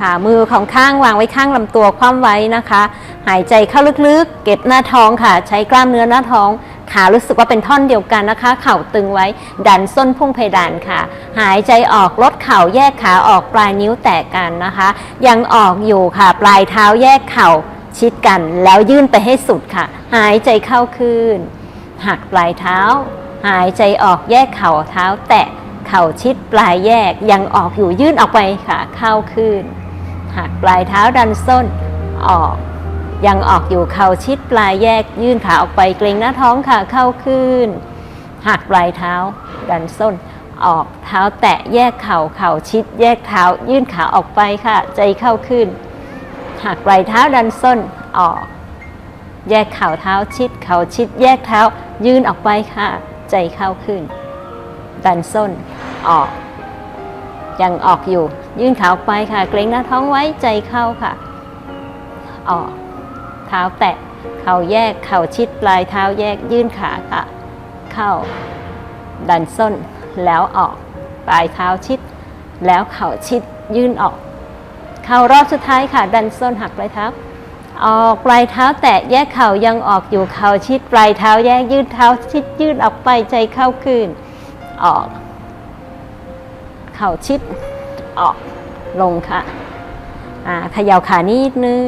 ค่ะมือของข้างวางไว้ข้างลำตัวคว่ำไว้นะคะ หายใจเข้าลึกๆ เก็บหน้าท้องค่ะ ใช้กล้ามเนื้อหน้าท้อง ขารู้สึกว่าเป็นท่อนเดียวกันนะคะ เข่าตึงไว้ ดันส้นพุ่งเพดานค่ะ หายใจออกลดเข่าแยกขาออกปลายนิ้วแตกกันนะคะ ยังออกอยู่ค่ะ ปลายเท้าแยกเข่าชิดกันแล้วยื่นไปให้สุดค่ะ หายใจเข้าขึ้นหักปลายเท้า หายใจออกแยกเข่าเท้า แตะเข่าชิดปลายแยกยังออกอยู่ยื่นออกไปค่ะเข้าขึ้น หักปลายเท้าดันส้นออก ยังออกอยู่เข่าชิดปลายแยกยื่นขาออกไปเกรงหน้าท้องค่ะเข้าขึ้น หักปลายเท้าดันส้นออกเท้าแตะแยกเข่าเข่าชิด แยกเท้า ยื่นขาออกไปค่ะ ใจเข้าขึ้น หักปลายเท้าดันส้นออก แยกเข่าเท้าชิด เข่าชิด แยกเท้า ยื่นออกไปค่ะ ใจเข้าขึ้น ดันส้นออก ยังออกอยู่ ยื่นขาออกไปค่ะ เกรงหน้าท้องไว้ใจเข้าค่ะ ออก เท้าแตะ เข่าแยก เข่าชิดปลายเท้าแยก ยื่นขาค่ะ เข้า ดันส้น แล้วออก ปลายเท้าชิด แล้วเข่าชิด ยื่นออก เข้ารอบสุดท้ายค่ะ ดันส้นหักปลายเท้าออกปลายเท้าแตะแยกเข่ายังออกอยู่เข่าชิดปลายเท้าแยกยืดเท้าชิดยืดออกไปใจเข้าคืนออก เข่าชิดออกลงค่ะอ่าเขย่าขานิดนึง